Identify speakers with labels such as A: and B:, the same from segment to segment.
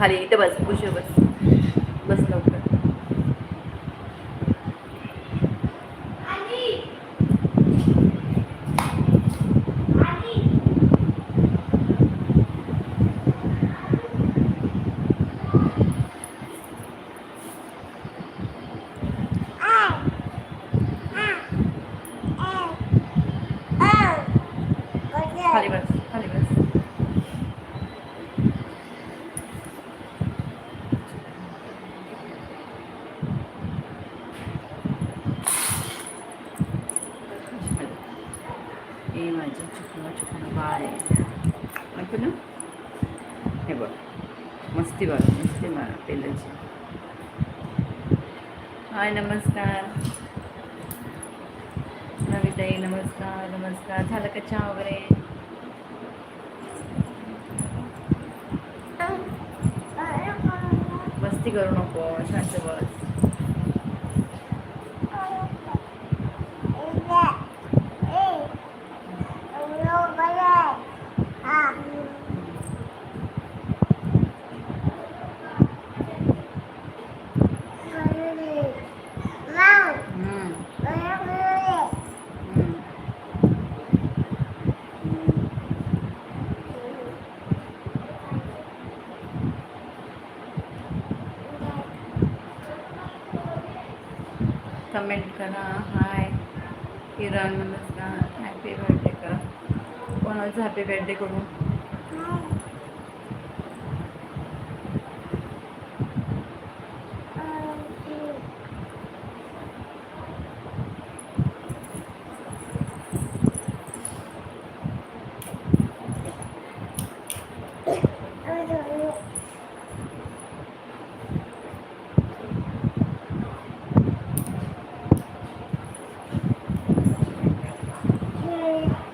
A: बस तिथं खाली इथं बस खुश बस बस लवकर खाली बस खाली बस हे माझं चुकलं चुकलं बाळ आहे ऐकू ना हे बघ. मस्ती बघ मस्ती मार पेलाची हाय नमस्कार. नविताई नमस्कार नमस्कार. झालं का चहा वगैरे? मस्ती करू नको शांत बस. करा हाय. किरण नमस्कार. हॅपी बर्थडे करा. कोणाचं हॅपी बर्थडे करू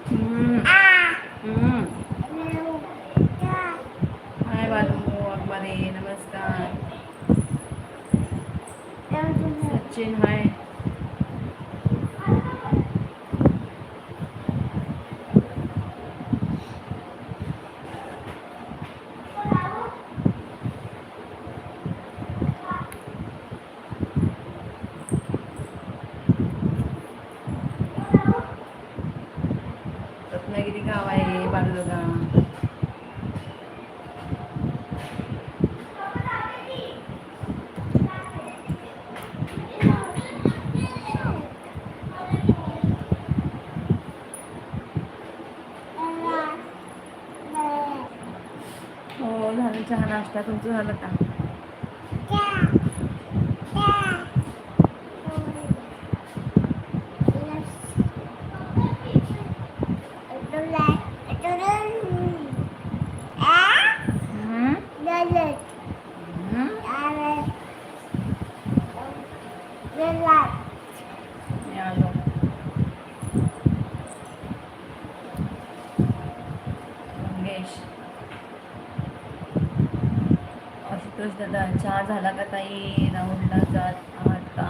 A: हम्म, हम्म. हाय बालू अकबारे नमस्कार सचिन हाय रत्नागिरी गाव आहे बालुगा हो झालं चहा नाश्ता तुमचं झालं का हम्म? हम्म? मी आलो मंगेश आशुतोष दादा चहा झाला का ताई? राहुलला जात आहात का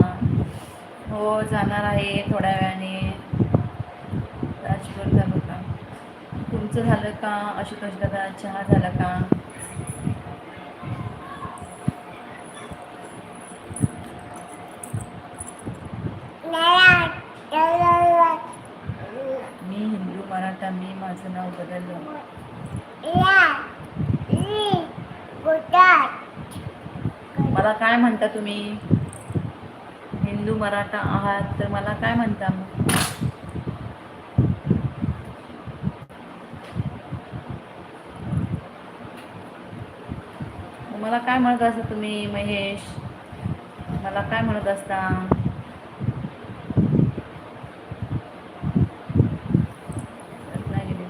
A: हो जाणार आहे थोड्या वेळाने. राजपूर तालुका तुमचं झालं का? आशुतोष दादा चहा झाला का? मी हिंदू मराठा मी माझं नाव बदललं. मला काय म्हणता तुम्ही? हिंदू मराठा आहात तर मला काय म्हणता मग मला काय म्हणत असता तुम्ही महेश? मला काय म्हणत असता रत्नागिरी.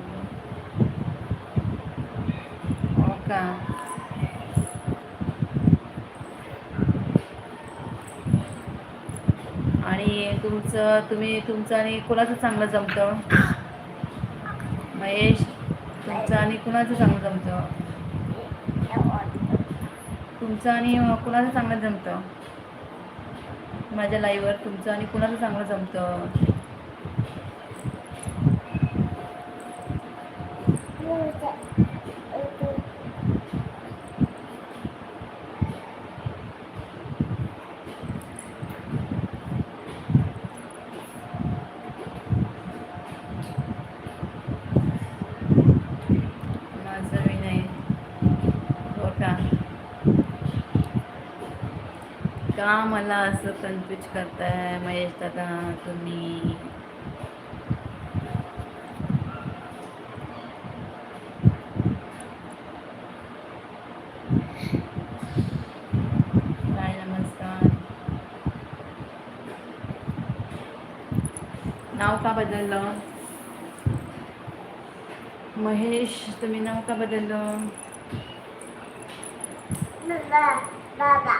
A: हो का तुमचं तुम्ही तुमचं आणि कुणाचं चांगलं जमतं? महेश तुमचं आणि कुणाचं चांगलं जमतं? तुमचं आणि कुणाचं चांगलं जमतं? माझ्या लाईव्हवर तुमचं आणि कुणाचं चांगलं जमतं माझं विनय हो का का मला असं कन्फ्यूज करताय महेश दादा तुम्ही? नमस्कार. नाव का बदललं? महेश तुम्ही नाव का बदललं
B: बाबा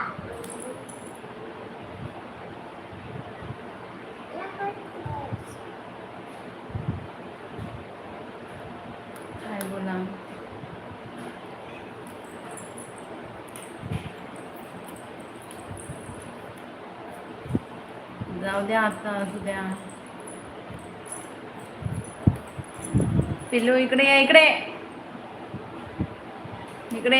A: काय बोला जाऊ द्या आता असू द्या. पिल्लू इकडे इकडे. इकडे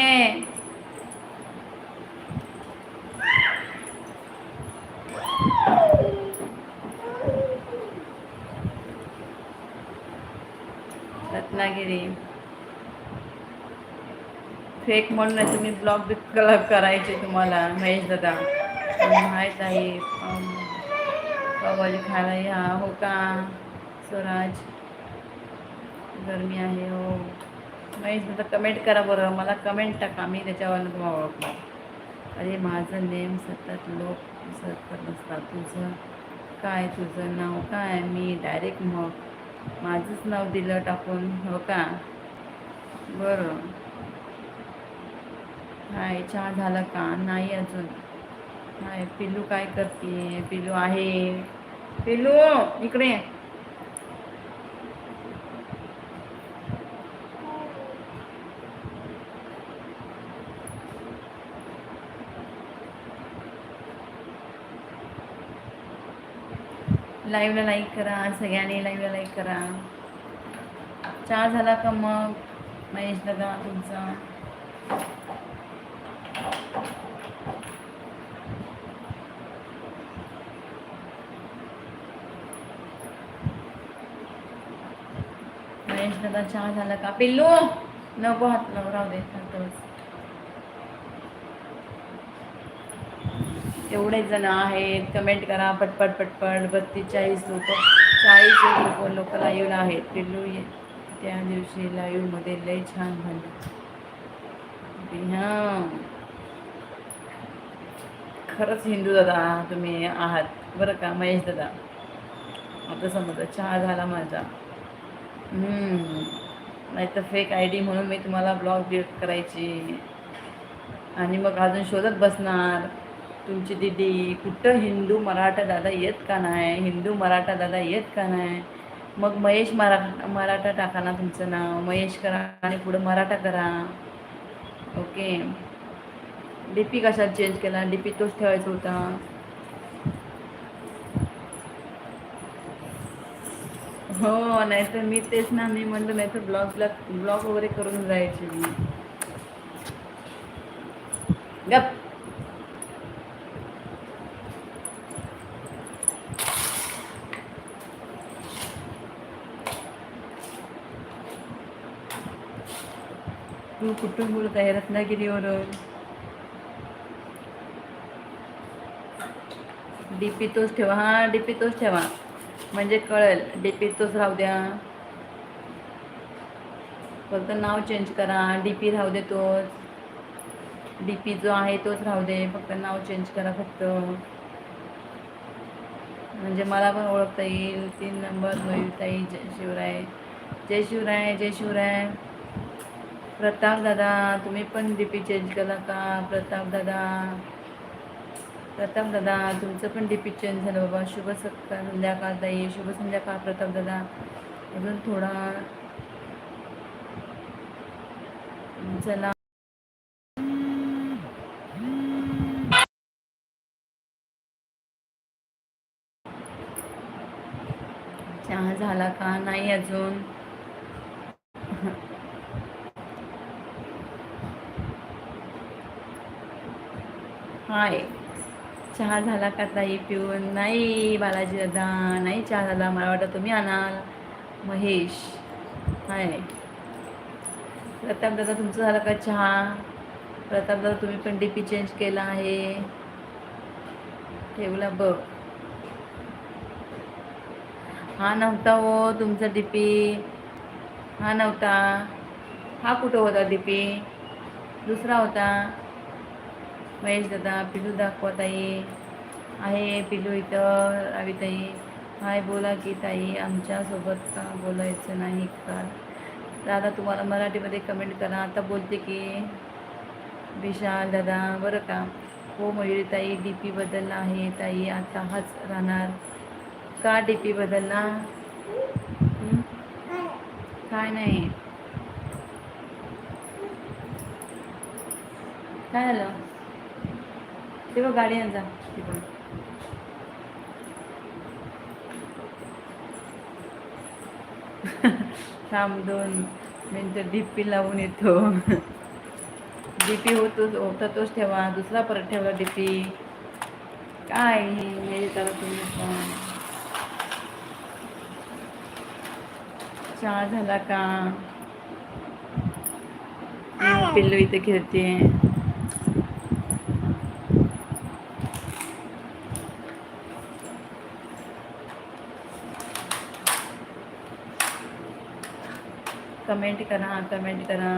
A: रत्नागिरी. फेक म्हणून तुम्ही ब्लॉग बी कलर करायचे तुम्हाला महेश दादा. माहीत आहे अम, पावभाजी खायला या. हो का? स्वराज गरमी आहे हो. नाही दादा कमेंट करा बरं. मला कमेंट टाका. मी त्याच्यावर तुम्हाला ओळखणार अरे माझं नेम सतत लोक सतत नसतात. तुझं काय? तुझं नाव काय? मी डायरेक्ट मग माझंच नाव दिलं टाकून. हो का? बरं. हाय चहा झाला का? नाही अजून. हाय पिल्लू काय करते पिल्लू आहे. पिल्लू इकडे लाईव्हला लाईक करा सगळ्यांनी लाईव्हला लाईक करा. चहा झाला का मग? महेश दादा तुमचा. महेश चहा झाला का? पिल्लू! नको हात लावू राहू दे एवढे जण आहेत कमेंट करा पटपट पटपट. बत्तीस चाळीस लोक. चाळीस लोक लोक लाईव्हला आहेत. पिल्लू ये त्या दिवशी लाईव्हमध्ये लय छान झालं. हां. खरंच हिंदू दादा तुम्ही आहात. बरं का महेश दादा? आता समजा चहा झाला माझा. नाही तर फेक आय डी म्हणून मी तुम्हाला ब्लॉग डिलीट करायची. आणि मग अजून शोधत बसणार. तुमची दिदी कुठं हिंदू मराठा दादा येत का नाही? हिंदू मराठा दादा येत का नाही? मग महेश मरा मराठा टाका ना तुमचं नाव. महेश करा आणि पुढं मराठा करा. ओके डी पी कशात चेंज केला? डी पी तोच ठेवायचा होता. हो नाहीतर मी तेच ना मी म्हणलं नाही तर ब्लॉग ब्लॉग ब्लॉग वगैरे करून जायचे मी. गप. तू कुठून बोलत आहे रत्नागिरीवरून? डीपी तोच ठेवा हा डीपी तोच ठेवा. म्हणजे कळेल डीपी तोच राहू द्या. फक्त नाव चेंज करा डी पी राहू दे तोच. डी पी जो आहे तोच राहू दे फक्त नाव चेंज करा फक्त. म्हणजे मला पण ओळखता येईल तीन नंबर मयुताई जय शिवराय. जय शिवराय जय शिवराय. प्रताप दादा तुम्ही पण डी पी चेंज करा का? प्रताप दादा. प्रताप दादा तुमचं पण डिपी चेंज झालं बाबा. शुभ सत्कार संध्याकाळ ताई. शुभ संध्याकाळ प्रताप दादा. अजून थोडा चला. चहा झाला का? नाही अजून. हाय. चहा झाला का ताई पिऊन? नाही बालाजी दादा नाही चहा झाला. मला वाटतं तुम्ही आणाल. महेश हाय. प्रताप दादा तुमचं झालं का चहा? प्रताप दादा तुम्ही पण डी पी चेंज केला आहे. ठेवला बघ. हा नव्हता हो तुमचा डी पी हा नव्हता. हा कुठं होता डी पी दुसरा होता. महेश दादा पिलू दाखवा ताई आहे पिलू इथं रावी ताई हाय बोला की ताई आमच्यासोबत का बोलायचं नाही का? दादा तुम्हाला मराठीमध्ये कमेंट करा. आता बोलते की विशाल दादा बरं का? हो मयुरी ताई डी पी बदलला आहे. ताई आता हाच राहणार. का डी पी बदलला? काय नाही. काय झालं? ते बघ गाडी आणजा तिकडून. थांब दोन मिनटं डीपी लावून येतो. डीपी होतोच होता तोच ठेवा. दुसरा परत ठेवला डीपी काय हे त्याला तुम्ही पण. चहा झाला का? पिल्लू इथे खेळते कमेंट करा कमेंट करा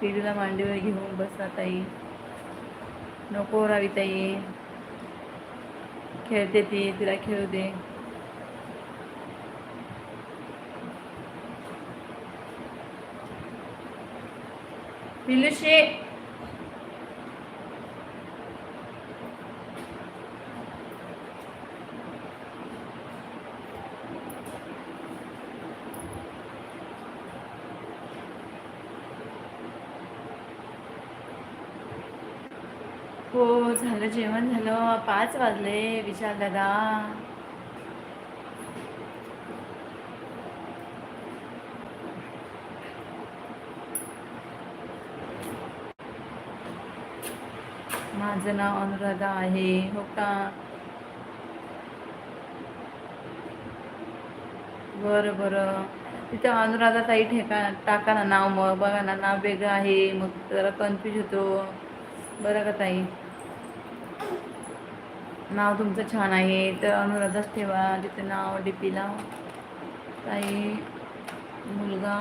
A: पिढीला मांडीवर घेऊन बसा ताई नको रावी ताई खेळते ती तिला खेळू दे पिलुशे हो झालं जेवण झालं पाच वाजले विशाल दादा. माझं नाव अनुराधा आहे हो का? बरं बरं. तिथं अनुराधा ताई ठेका टाका ना नाव मग बघा ना नाव वेगळं आहे मग जरा कन्फ्यूज होतो. बरं का ताई? नाव तुमचं छान आहे. तर अनुराधाच ठेवा तिथं नाव डी पीला ताई मुलगा.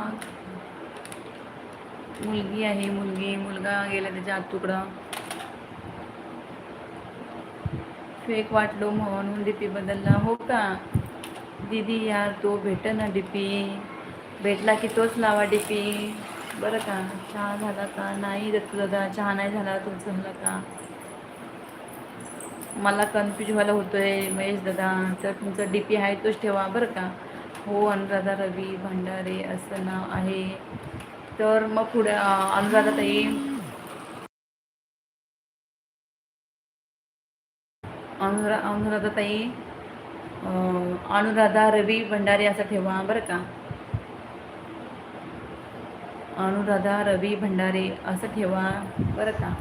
A: मुलगी आहे मुलगी. मुलगा गेला त्याच्या आत तुकडा. फेक वाटलो म्हणून डी पी बदलला. हो का? दीदी यार तो भेट ना डी पी भेटला की तोच लावा डी पी बरं का? चहा झाला का? नाही दत्तू दादा चहा नाही झाला. तुमचं झालं का? मला कन्फ्यूज व्हायला आहे महेश दादा तर तुमचा डी पी आहे तोच ठेवा बरं का. हो अनुराधा रवी भंडारे असं नाव आहे. तर मग पुढे अनुराधा ताई. अनुरा अनुराधा ताई अनुराधा रवी भंडारे असं ठेवा बरं का. अनुराधा रवी भंडारे असं ठेवा बरं का.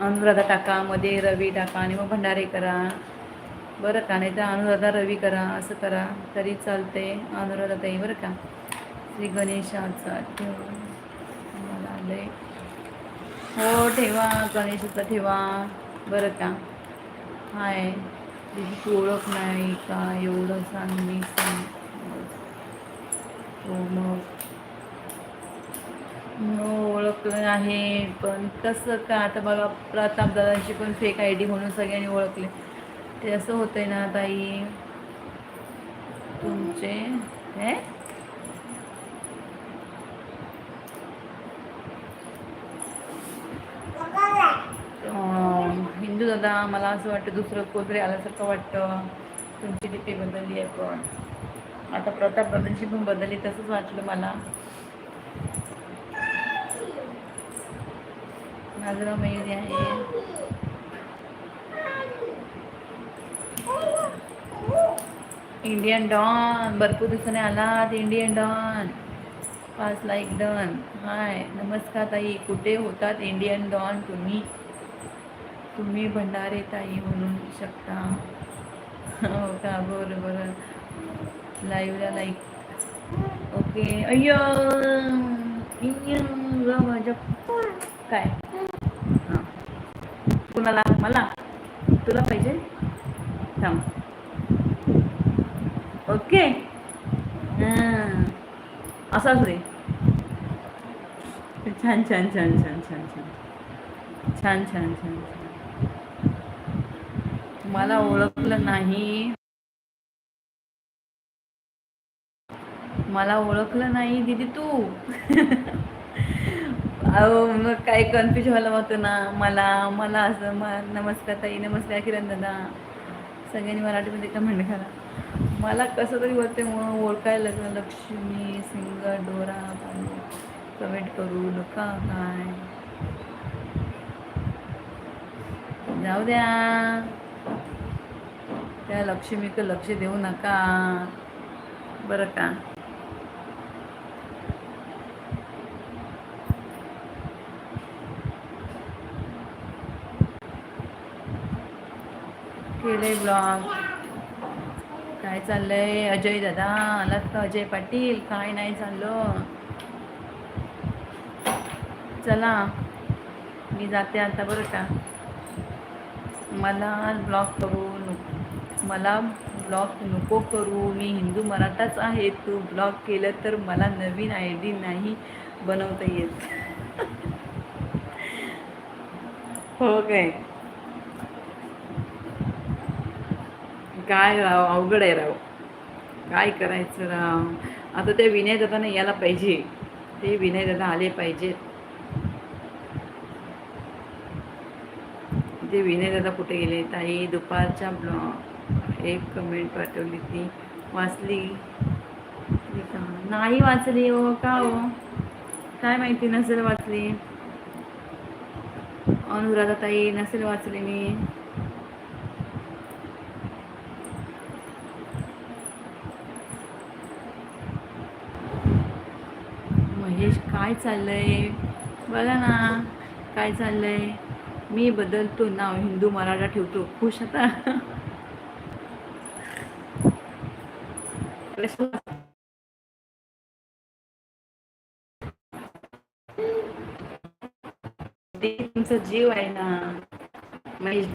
A: अनुराधा टाका मध्ये रवी टाका आणि मग भंडारे करा. बरं का? नाही तर अनुराधा रवी करा असं करा. तरी चालते अनुराधा ताई बरं का? श्री गणेशाचा ठेवा. मला आलंय. हो ठेवा. गणेशाचा ठेवा. बरं का? हाय. तुझी तू ओळख नाही का? एवढं सांग मी सांग. हो मग हो, ओळखलं आहे पण कसं का आता बघा प्रताप दादांची पण फेक आय डी म्हणून सगळ्यांनी ओळखले. ते असं होतंय ना ताई? तुमचे हे? हिंदू दादा मला असं वाटतं दुसरं कोणतरी आल्यासारखं वाटतं. तुमची डीपी बदलली आहे पण. आता प्रताप दादांची पण बदलली तसंच वाटलं मला. माझं नाव मयुरी आहे इंडियन डॉन भरपूर दिवसाने आलात इंडियन डॉन पाच लाईक डन हाय नमस्कार ताई. कुठे होतात इंडियन डॉन तुम्ही? तुम्ही भंडारे ताई म्हणू शकता. हो का? बरं बरं. लाईव्हला लाईक ओके अय्य. अय्यो माझ्या काय? कुणाला? मला? तुला पाहिजे? थांब. ओके? असाच रे छान छान छान छान छान छान. छान छान छान छान. मला ओळखलं नाही. मला ओळखलं नाही दीदी तू. अहो मग काय कन्फ्युज व्हायला होतं ना. मला मला असं म नमस्कार ताई नमस्कार किरण दादा. सगळ्यांनी मराठीमध्ये कमेंट करा. मला कसं तरी होते मग ओळखायला लागलं लक्ष्मी सिंगर डोरा कमेंट करू नका काय. जाऊ द्या. त्या लक्ष्मीकडे लक्ष देऊ नका. बरं का? केलंय ब्लॉग काय चाललंय? अजय दादा आलात का? अजय पाटील काय नाही चाललं. चला मी जाते आता बरं का. मला ब्लॉग करू नको. मला ब्लॉग नको करू. मी हिंदू मराठाच आहे. तू ब्लॉग केलं तर मला नवीन आय डी नाही बनवता येत. हो काय? काय राव अवघड आहे राव. काय करायचं राव? आता ते विनय दादाने यायला पाहिजे. ते विनय दादा आले पाहिजेत ते विनय दादा कुठे गेले? ताई दुपारच्या ब्लॉग. एक कमेंट पाठवली ती. वाचली. नाही वाचली हो का हो? काय माहिती नसेल वाचली. अनुराधा ताई नसेल वाचली मी. चाललं आहे चाललंय? बघा ना काय चाललंय? मी बदलतो नाव हिंदू मराठा ठेवतो. खुश आता. ते तुमचा जीव आहे ना महेश